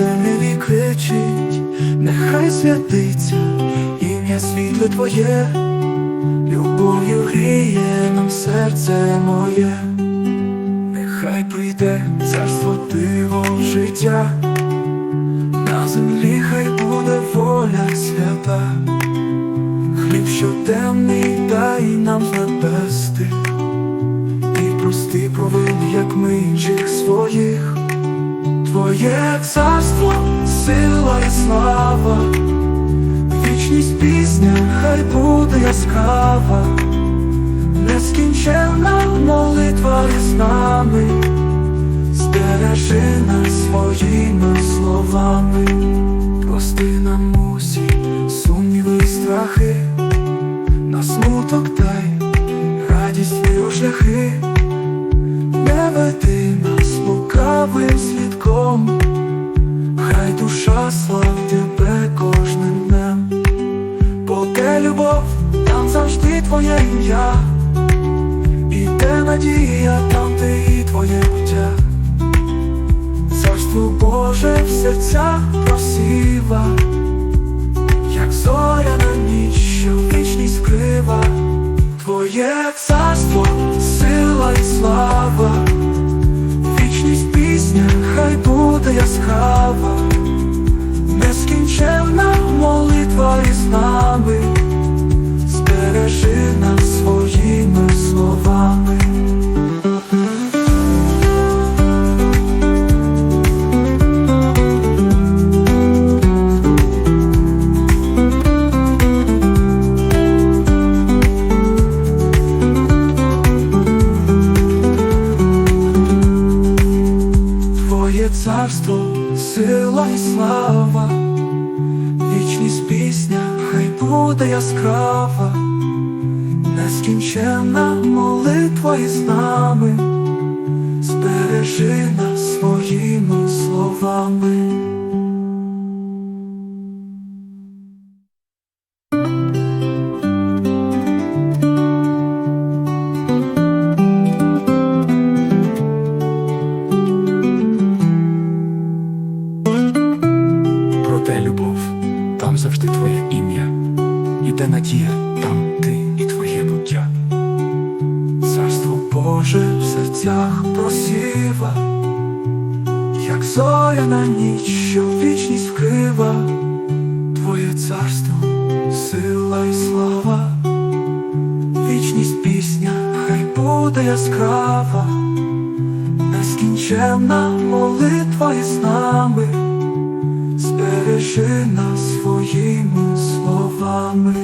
темряві кричить, нехай святиться ім'я світле Твоє, любов'ю гріє нам серце моє, нехай прийде царство диво життя, на землі хай буде воля свята, хліб щоденний дай нам. І прости провин, як ми інших своїх, Твоє царство, сила і слава, вічність пісня, хай буде яскрава, нескінченна молитва із нами, збережи нас своїми словами, прости нам усі сумніви і страхи, на смуток дай ім'я, і де надія, там де і твоє буття. Царство Боже в серцях просіва, як зоря на ніч, що вічність вкрива. Твоє царство, сила і слава, вічність пісня, хай буде яскрава, нескінченна молитва із нами, сила і слава, вічність пісня, хай буде яскрава, нескінченна молитва із нами, збережи нас своїми словами. Любов, там завжди твоє ім'я, і де надія, там ти і твоє буття. Царство Боже в серцях просіва, як зоря на ніч, що вічність вкрива, Твоє царство, сила і слава, вічність пісня, хай буде яскрава, нескінченна молитва із нами збережи нас своїми словами.